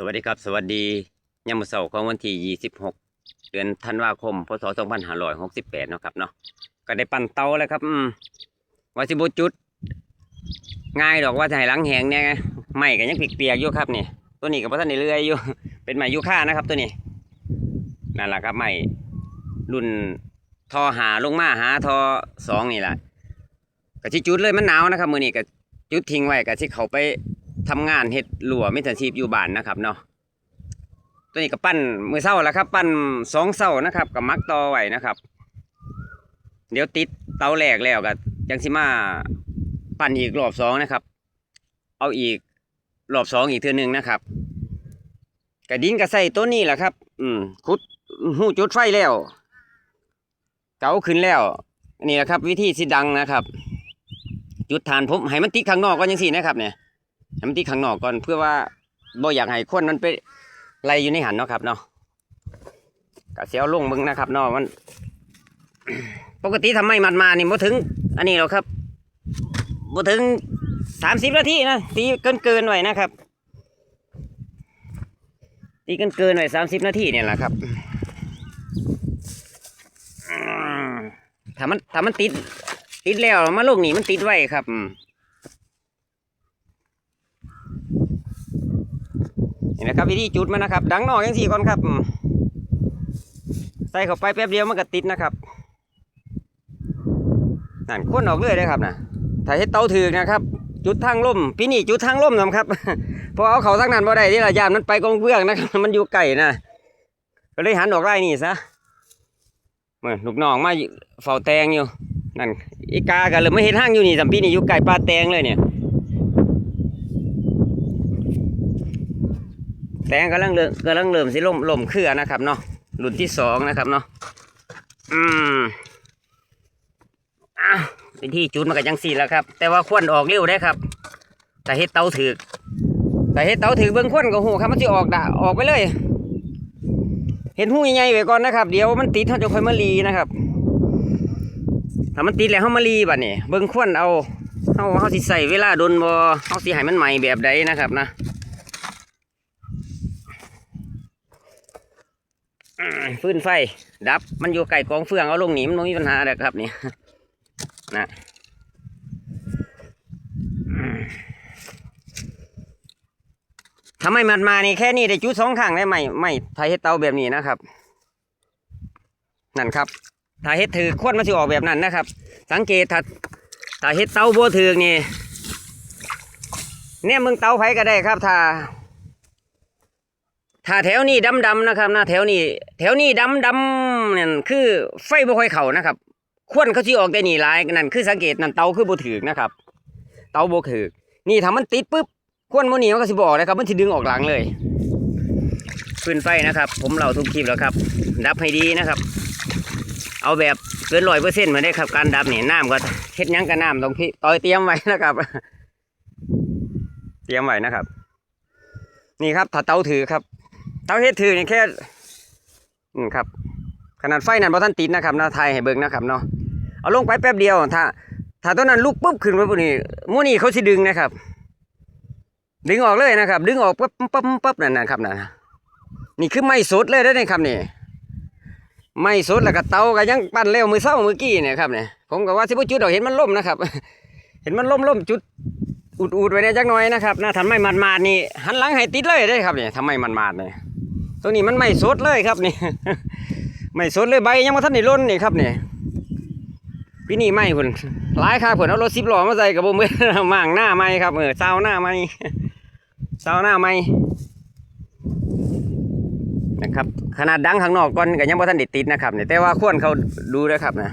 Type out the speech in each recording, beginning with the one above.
สวัสดีครับ สวัสดียามเสาร์ของวันที่ 26 เดือนธันวาคม พศ 2568 เนาะครับเนาะ ก็ได้ปั่นเตาแล้วครับ อืมว่าสิบจุด ง่ายดอกว่าให้หลังแหงเนี่ยไม้ก็ยังเปียกๆอยู่ครับนี่ ตัวนี้ก็บ่ทันได้เลื่อยอยู่ เป็นไม้ยูคานะครับ ตัวนี้ นั่นแหละครับไม้รุ่นทอหาลงมาหาทอสองนี่แหละก็สิจุดเลยมันหนาวนะครับ มือนี้ก็จุดทิ้งไว้ก็สิเขาไป ทำงานเฮ็ดหลัวมิถชีพอยู่บ้านนะครับเนาะตัวนี้ก็ปั้นมือเศร้าแล้วครับ ปั้นสองเศร้านะครับกับมักต่อไว้นะครับ เดี๋ยวติดเตาแรกแล้วก็ยังสิมาปั้นอีกรอบสองนะครับ เอาอีกรอบสองอีกเทือหนึ่งนะครับกระดินก็ใส่ตัวนี้แหละครับ อืมขุดหูจุดไฟแล้ว เกาขึ้นแล้วนี่แหละครับ วิธีสิดังนะครับ จุดฐานผมให้มันติดข้างนอกก็ยังสี่นะครับเนี่ย ให้มันที่ข้างนอกก่อนเพื่อว่าบ่อยากให้คนมันไปไล่อยู่ในหันเนาะครับเนาะกะเสียวลงมึงนะครับเนาะมัน ปกติทำไมมันมานี่บ่ถึง อันนี้หรอกครับบ่ถึงสามสิบนาทีนะตีเกินเกินไว้นะครับตีเกินเกินไว้สามสิบนาทีเนี่ยแหละครับอืมถ้ามันถ้ามันติด ติดแล้วมาลงนี่มันติดไว้ครับอืม นี่นะครับวิธีจุดมันนะครับ ดังนอกยังสี่ก่อนครับ ใส่เข้าไปแป๊บเดียวมันก็ติดนะครับนั่นคนออกเรื่อยเลยครับนะถ้าเฮ็ดเตาถือนะครับ จุดทางล่มปีนี้จุดทางล่มนะครับพอเอาเขาทางนั้นบ่ได้ที่ละยามมันไปกองเบื้องนะครับมันอยู่ไก่นะก็เลยหันออกไล่นี่ซะเหมือนลูกน้องมาเฝ้าแตงอยู่นั่นอีกากันเลยไม่เห็นห้างอยู่นี่สัมปีนี่อยู่ไก่ปลาแตงเลยเนี่ย แตงกำลังเริ่มกำลังเริ่มสิล่มล่มเครือนะครับเนาะรุ่นที่สองนะครับเนาะอืมอ้าววิธีจุดมันก็ยังสี่แล้วครับ แต่ว่าควนออกเร็วได้ครับแต่เฮ็ดเตาถือแต่เฮ็ดเตาถือเบื้องควนก็หูครับมันจะออกดะออกไปเลย เห็นหูใหญ่ๆไว้ก่อนนะครับ เดี๋ยวมันติดเขาจะค่อยมารีนะครับ ถ้ามันติดแล้วเขามารีบัดนี่เบื้องควนเอาเขาเขาสิใส่เวลาโดนบ่เขาสิให้มันใหม่แบบใดนะครับนะ อืม ฟื้นไฟ ดับ มันอยู่ไก่กองเฟืองเอาลงหนีมันไม่มีปัญหาเลยครับนี่นะทำไมมันมานี่แค่นี้ได้จุดสองข้างได้ไหมไม่ถ้าเฮ็ดเตาแบบนี้นะครับ นั่นครับถ้าเฮ็ดถือควนมันสิออกแบบนั้นนะครับ สังเกตถ้าถ้าเฮ็ดเตาบัวถือนี่เนี่ยมึงเตาไผก็ได้ครับถ้า ถ้าแถวนี้ดำดำๆนะครับนะแถวนี้แถวนี้ดำดำๆนั่นคือไฟบ่ค่อยเข้านะครับควนเขาสิออกแต่นี่หลายนั่นคือสังเกตนั่นเตาคือบ่ถึกนะครับ เตาบ่ถึกนี่ถ้ามันติดปุ๊บควนโมนีมันก็สิบ่อกนะครับ มันสิดึงออกหลังเลยฟืนไฟนะครับ ผมเล่าทุกคลิปแล้วครับ ดับให้ดีนะครับ เอาแบบเกินร้อยเปอร์เซ็นต์มาได้ครับ การดับนี่น้ำก็เฮ็ดยังกับน้ำต้องพี่ต่อยเตรียมไว้นะครับ เตรียมไว้นะครับ นี่ครับถ้าเตาถือครับ เตาเฮ็ดถือนี่แค่อืมครับ ขนาดไฟนั่นพอท่านติดนะครับนะไทยให้เบิ่งนะครับเนาะเอาลงไปแป๊บเดียว ถ้า ถ้าตัวนั้นลุกปุ๊บขึ้นมาปุ๊บนี่หมูนี่เขาสิดึงนะครับ ดึงออกเลยนะครับ ดึงออกปั๊บปั๊บปั๊บนั่นนะครับนะนี่คือไม่สดเลยได้อครับนี่ไม่สดแล้วก็เตาก็ยังปั้นเร็วมือเศร้ามือกี้เนี่ยครับเนี่ยผมก็ว่าสิบจุดดอกเห็นมันล่มนะครับ เห็นมันล่มล่มจุดอุดอุดไว้เนี่ยจักหน่อยนะครับนะทำไมมันมาดๆนี่หันหลังให้ติดเลยได้ครับเนี่ยทำไมมันมาดๆเนี่ย ตัวนี้มันไม่สดเลยครับนี่ไม่สดเลยใบยังมาท่านได้ล้นนี่ครับนี่ปีนี้ไม่คุณหลายครับผมเอารถสิบล้อมาใส่กับผมเมื่อมั่างหน้าไม่ครับเออเศร้าหน้าไม่เศร้าหน้าไม่นะครับขนาดดังข้างนอกก่อนก็ยังบ่ท่านได้ติดนะครับนี่แต่ว่าควรเขาดูนะครับนะ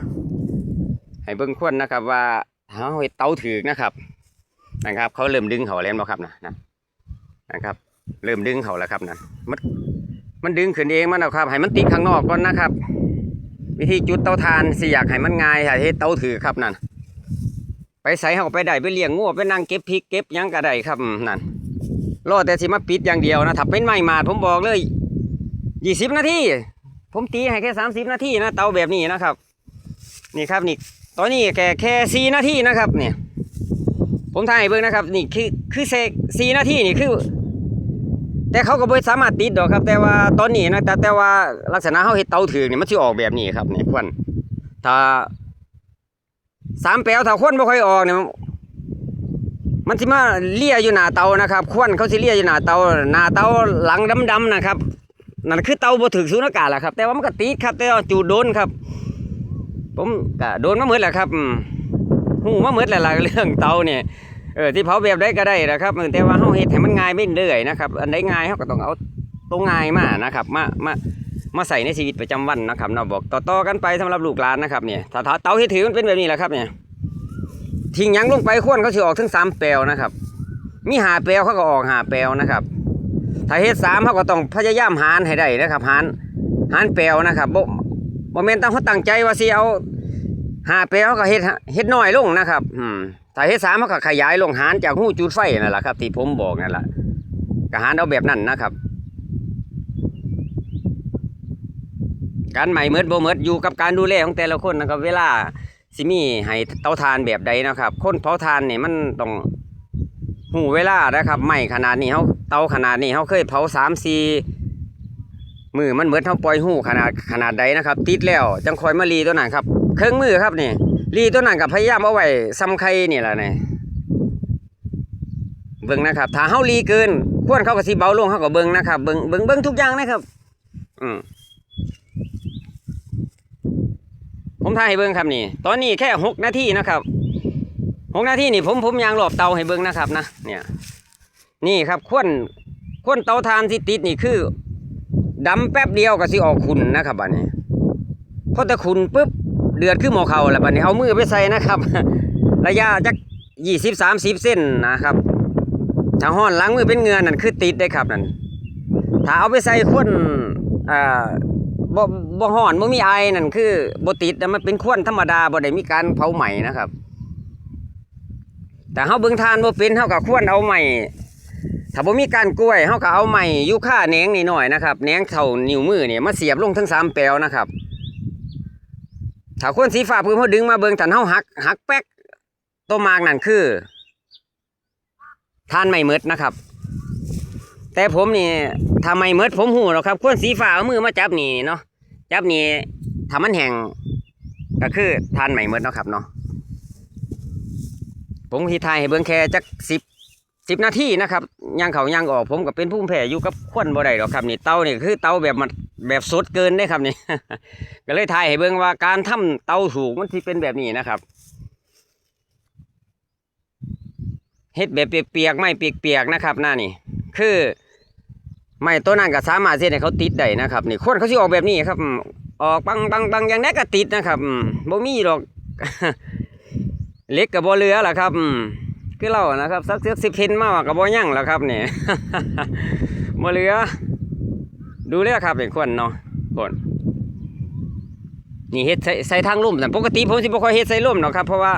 ให้เบิ่งควรนะครับ ว่าเขาเฮ็ดเตาถือนะครับ นะครับ เขาเริ่มดึงเขาแล้วครับนะนะนะครับ เริ่มดึงเขาแล้วครับนะมัน มันดึงขึ้นเองมันเอาครับ ให้มันติดข้างนอกก่อนนะครับ วิธีจุดเตาทานสิอยากให้มันง่ายให้เตาถือครับนั่นไปใส่เข้าไปได้ไปเลี้ยงงัวไปนั่งเก็บพริกเก็บยังก็ได้ครับนั่นรอแต่สิมาปิดอย่างเดียวนะถ้าเป็นไม้มาดผมบอกเลยยี่สิบนาทีผมตีให้แค่สามสิบนาทีนะเตาแบบนี้นะครับ นี่ครับนี่ตอนนี้แค่แค่สี่นาทีนะครับเนี่ยผมถ่ายให้เบิ่งนะครับ นี่คือคือเซสี่นาทีนี่คือ แต่เขาก็บ่สามารถติดดอกครับ แต่ว่าตอนนี้นะแต่แต่ว่าลักษณะเฮาเฮ็ดเตาถึงนี่มันสิออกแบบนี้ครับนี่ควันถ้าสามแปลวถ้าควันบ่ค่อยออกเนี่ยมันสิมาเลี่ยอยู่หน้าเตานะครับควันเขาสิเลี่ยอยู่หน้าเตาหน้าเตาหลังดำๆนะครับนั่นคือเตาบ่ถึงสูญญากาศแหละครับ แต่ว่ามันก็ติดครับ แต่ว่าจูดโดนครับ ผมก็โดนมาหมดแหละครับหูมาเหมดแหละล่ะเรื่องเตาเนี่ย เออที่เผาแบบได้ก็ได้นะครับแต่ว่าเฮาเฮ็ดให้มันง่ายไม่เรื่อยนะครับ อันใดง่ายเฮาก็ต้องเอาตัวง่ายมานะครับมามามาใส่ในชีวิตประจำวันนะครับเนาะบอกต่อๆกันไปสำหรับลูกหลานนะครับเนี่ยถ้าเตาเฮ็ดถือมันเป็นแบบนี้แหละครับเนี่ยทิ้งยังลงไปควรเขาสิออกถึงสามแปลวนะครับ มีหาแปลวเขาก็ออกหาแปลวนะครับ ถ้าเฮ็ดสามเขาก็ต้องพยายามหารให้ได้นะครับหารหารแปลวนะครับบ่บ่แม่นตั้งเขาตั้งใจว่าสิเอาหาแปลวเขาก็เฮ็ดเฮ็ดน้อยลงนะครับ อืม ถ้าเฮ็ดสามมันก็ขยายลงหารจากหูจุดไฟนั่นแหละครับที่ผมบอกนั่นแหละก็หารเอาแบบนั้นนะครับ การใหม่เมิดบ่เมิดอยู่กับการดูแลของแต่ละคนนะครับ เวลาสิมีให้เตาทานแบบใดนะครับ คนเผาทานนี่มันต้องหูเวลานะครับใหม่ขนาดนี้เฮาเตาขนาดนี้เฮาเคยเผาสามสี่มือมันเหมือนเฮาปล่อยหูขนาดขนาดใดนะครับ ติดแล้วจังคอยมารีตัวนั้นครับ เครื่องมือครับนี่ รีตัวนั้นกับพยายามเอาไว้ซ้ำไข่นี่แหละนี่เบิ่งนะครับ ถ้าเฮารีเกินควรเขาก็สิเบาลงเขาก็เบิ่งนะครับ เบิ่งเบิ่งเบิ่งทุกอย่างนะครับ อืมผมถ่ายให้เบิ่งครับนี่ ตอนนี้แค่หกนาทีนะครับหกนาทีนี่ผมผมยางหลบเตาให้เบิ่งนะครับนะเนี่ย นี่ครับควนควนเตาทานที่ติดนี่คือดำแป๊บเดียวก็สิออกขุนนะครับบัดนี้พอแต่ขุนปุ๊บ เดือดขึ้นหมอเขาแล้วบัดนี้เอามือไปใส่นะครับ ระยะจักยี่สิบสามสิบเส้นนะครับถ้าห้อนล้างมือเป็นเงือนั่นคือติดได้ครับนั่นถ้าเอาไปใส่ข้นอ่าบ่บ่ห้อนบ่มีไอนั่นคือบ่ติดแต่มันเป็นข้นธรรมดาบ่ได้มีการเผาใหม่นะครับ แต่เฮาเบิ่งทานบ่เป็นเฮาก็ควรเอาใหม่ถ้าบ่มีการกล้วยเฮาก็เอาใหม่ยูค่าแหนงนี่หน่อยนะครับแหนงเท่านิ้วมือเนี่ยมาเสียบลงทั้งสามแปลวนะครับ ถ้าคนสีฟ้าเพิ่มเขาดึงมาเบิ่งทันเฮาหักหักแป๊กตัวมากนั่นคือทานไม่เมดนะครับ แต่ผมนี่ถ้าไม่เมดผมหูหรอกครับคนสีฟ้าเอามือมาจับนี่เนาะจับนี่ถ้ามันแห้งก็คือทานไม่เมดเนาะครับเนาะผมที่ทายให้เบิ่งแค่จักสิบ สิบนาทีนะครับย่างเขาย่างออกผมก็เป็นผู้แพ้อยู่กับควนบ่ได้หรอกครับนี่เตานี่คือเตาแบบมันแบบสดเกินได้ครับนี่ก็เลยถ่ายให้เบิ่งว่าการทำเตาถูกมันที่เป็นแบบนี้นะครับเฮ็ดแบบเปียกๆไม่เปียกๆนะครับหน้านี่คือไม่ตัวนั้นก็สามารถเฮ็ดให้เขาติดได้นะครับนี่คนเขาสิออกแบบนี้ครับ ออกปังปังปังอย่างนี้ก็ติดนะครับอืมบ่มีหรอกเล็กกับบ่เหลือล่ะครับ คือเรานะครับสักเสือกสิบเพนมาว่ากับบ่ยั่งแล้วครับนี่บ่เหลือ ดูเลยครับเป็นคนเนาะคนนี่เฮ็ดใส่ใส่ทางลุ่มแต่ปกติผมสิบ่ค่อยเฮ็ดใส่ลุ่มหรอกครับเพราะว่า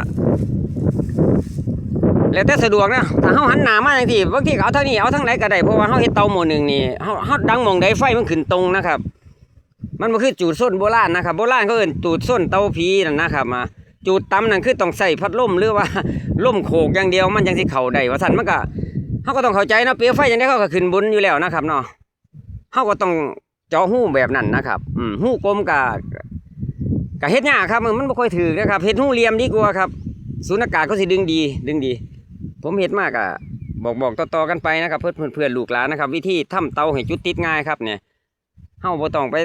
แล้วแต่สะดวกนะถ้าเฮาหันหน้ามาจังซี่บางทีเอาทางนี้เอาทางไหนก็ได้เพราะว่าเฮาเฮ็ดเตาหม้อหนึงนี่เฮาเฮาดังหม่องใดไฟมันขึ้นตรงนะครับ มันบ่คือจูดส้นโบราณนะครับโบราณเขาเอิ้นจูดส้นเตาผีนั่นนะครับมา จูดตํนั่นคือต้องใส่พัดลมหรือว่าลมโขกอย่างเดียวมันจังสิเข้าได้ว่าซั่นมันก็เฮาก็ต้องเข้าใจเนาะเปลวไฟจังได๋เขาก็ขึ้นบนอยู่แล้วนะครับเนาะเฮาก็ต้องเจาะหู้แบบนั้นนะครับอืมหู้กลมก็ก็เฮ็ดยากครับมันบ่ค่อยถือนะครับเฮ็ดหู้เหลี่ยมดีกว่าครับสูญญากาศเขาสิดึงดี ดึงดี ผมเฮ็ดมากอะบอกบอกต่อๆกันไปนะครับ เพื่อนเพื่อนลูกหลานนะครับ วิธีทำเตาให้จุดติดง่ายครับเนี่ยเฮาบ่ต้องไป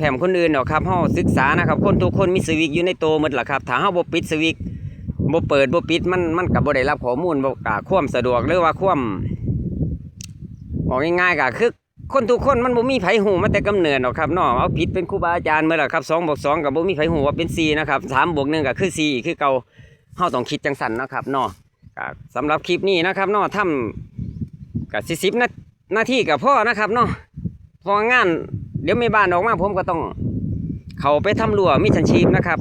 แผ่มคนอื่นหรอกครับเฮาศึกษานะครับ คนทุกคนมีสวิกอยู่ในโตหมดล่ะครับถ้าเฮาบ่ปิดสวิกบ่เปิดบ่ปิดมันมันก็บ่ได้รับข้อมูลบ่กล้าความสะดวกหรือว่าความบอกง่ายๆก็คือคนทุกคนมันบ่มีไผฮู้มาแต่กำเนิดหรอกครับเนาะเอาผิดเป็นครูบาอาจารย์เมื่อล่ะครับ2บวก2ก็บ่มีไผฮู้ว่าเป็น4นะครับ3บวก1ก็คือ4คือเก่าเฮาต้องคิดจังซั่นนะครับเนาะสำหรับคลิปนี้นะครับเนาะทำกับสิสิบนานาทีกับพ่อนะครับเนาะพองาน เดี๋ยวมีบ้านออกมาผมก็ต้อง เขาไปทำรั้วมิชันชีพนะครับ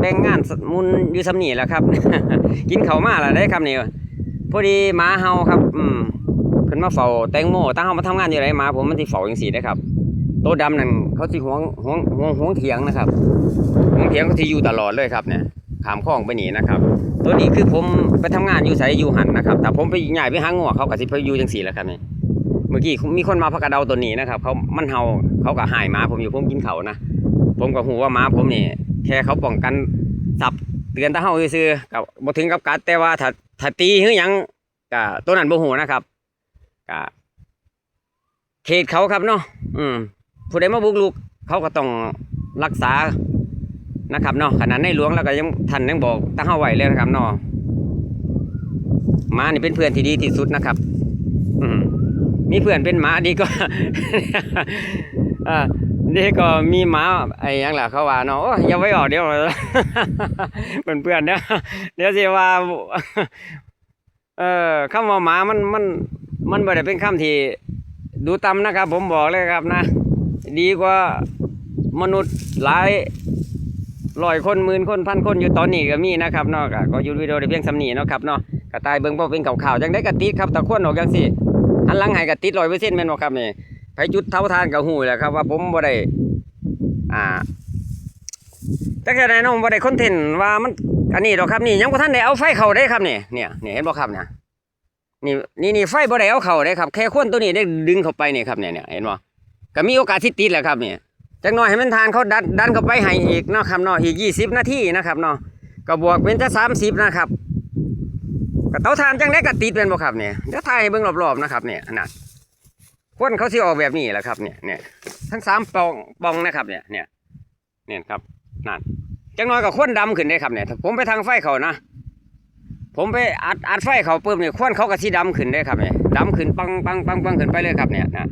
แบ่งงานมุนอยู่สำนีแหละครับ กินเขามาแล้วได้ครับนี่พอดีหมาเฮาครับ อืมเพิ่นมาเฝ้าแตงโมตั้งเฮามาทำงานอยู่ไรหมาผมมันสิเฝ้าจังซี่นะครับโตะดำนั่นเขาสิหวงหวงหวงหวงเถียงนะครับหวงเถียงเขาสิอยู่ตลอดเลยครับเนี่ยขามคลองไปหนีนะครับ ตัวนี้คือผมไปทำงานอยู่ไสอยู่หันนะครับแต่ผมไปใหญ่ไปหางัวเขาก็สิไปอยู่จังสี่แหละครับเนี่ย เมื่อกี้มีคนมาพักกระเดาตัวนี้นะครับเขามันเห่าเขาก็หายหมาผมอยู่ผมกินเขานะผมก็หูว่าหมาผมนี่แค่เขาป้องกันสับเตือนตาเห่าซื่อกับบ่ถึงกับกัดแต่ว่าถ้าถ้าตีหรือยังก็ตัวนั้นบ่หูนะครับก็เขตเขาครับเนาะอืมผู้ใดมาบุกลุกเขาก็ต้องรักษานะครับเนาะขนาดในหลวงแล้วก็ยังท่านยังบอกตาเห่าไหวเลยนะครับเนาะหมานี่เป็นเพื่อนที่ดีที่สุดนะครับ มีเพื่อนเป็นหมาดีกว่าอ่านี่ก็มีหมาไอ้ยังล่ะเขาว่าเนาะอยอย่าไว้ออกเดี๋ยวเพื่อนเพื่อนเดี๋ยวเดี๋ยวสิว่า เออคำว่าหมามันมัน มันบ่ได้เป็นคำที่ดูต่ำนะครับ ผมบอกเลยครับนะ ดีกว่ามนุษย์หลายร้อยคนหมื่นคนพันคนอยู่ตอนนี้ก็มีนะครับเนาะก็ก็อยู่วิดีโอได้เพียงสำนีเนาะครับเนาะกระตายเบิ่งบ่เป็นข่าวๆจังได้กระติดครับตะควนออกจังซี่ หันลังให้กระติด100%แม่นบ่ครับนี่ไปจุดเท่าทานกับหูแหละครับ ว่าผมบ่ได้อ่าแต่แค่ไหนน้องบ่ได้คอนเทนต์ว่ามันอันนี้ดอกครับนี่ยังบ่ทันได้เอาไฟเข้าได้ครับนี่เนี่ยนี่เห็นบ่ครับเนี่ยนี่นี่นี่ไฟบ่ได้เอาเข้าได้ครับแค่ควนตัวนี้ได้ดึงเข้าไปนี่ครับเนี่ยเนี่ยเห็นบ่ก็มีโอกาสที่ติดแหละครับนี่จักหน่อยให้มันทานเขาดันดันเข้าไปให้อีกเนาะครับเนาะอีก20นาทีนะครับเนาะก็บวกเป็นจะ30นะครับ ก็เตาทานจังได้ก็ติดเป็นบ่ครับเนี่ยเดี๋ยวถ่ายให้เบิ่งรอบๆนะครับเนี่ยน่ะคนเขาสิออกแบบนี้แหละครับเนี่ยเนี่ยทั้งสามปองปองนะครับเนี่ยเนี่ยเนี่ยครับนั่นจังน้อยกับควนดำขึ้นได้ครับเนี่ยผมไปทางไฟเขานะผมไปอัดอัดไฟเขาปุ๊บเนี่ยควนเขาก็สีดำขึ้นได้ครับเนี่ยดำขึ้นปังปังปังปังขึ้นไปเลยครับเนี่ยนะ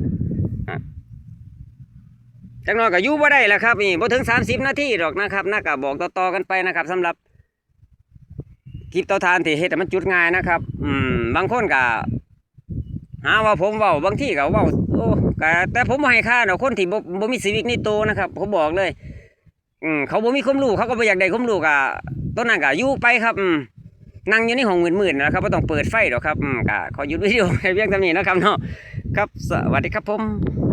จังน้อยก็อยู่บ่ได้แหละครับนี่บ่ถึงสามสิบนาทีหรอกนะครับน่าก็บอกต่อๆกันไปนะครับสำหรับ คลิปเตาทานที่เฮ็ดให้มันจุดง่ายนะครับ อืม บางคนก็หาว่าผมเว้าบางที่ก็เว้าโอ้ก็แต่ผมบ่ให้ค่าเนาะคนที่บ่บ่มีชีวิตในโตวนะครับ ผมบอกเลย อืมเขาบ่มีความรู้เขาก็บ่อยากได้ความรู้ก็ต้นนั้นก็อยู่ไปครับ อืมนั่งอยู่ในห้องมืดๆนะครับบ่ต้องเปิดไฟหรอกครับ อืมก็ขอหยุดวิดีโอให้เพียงเท่านี้นะครับเนาะครับ สวัสดีครับผม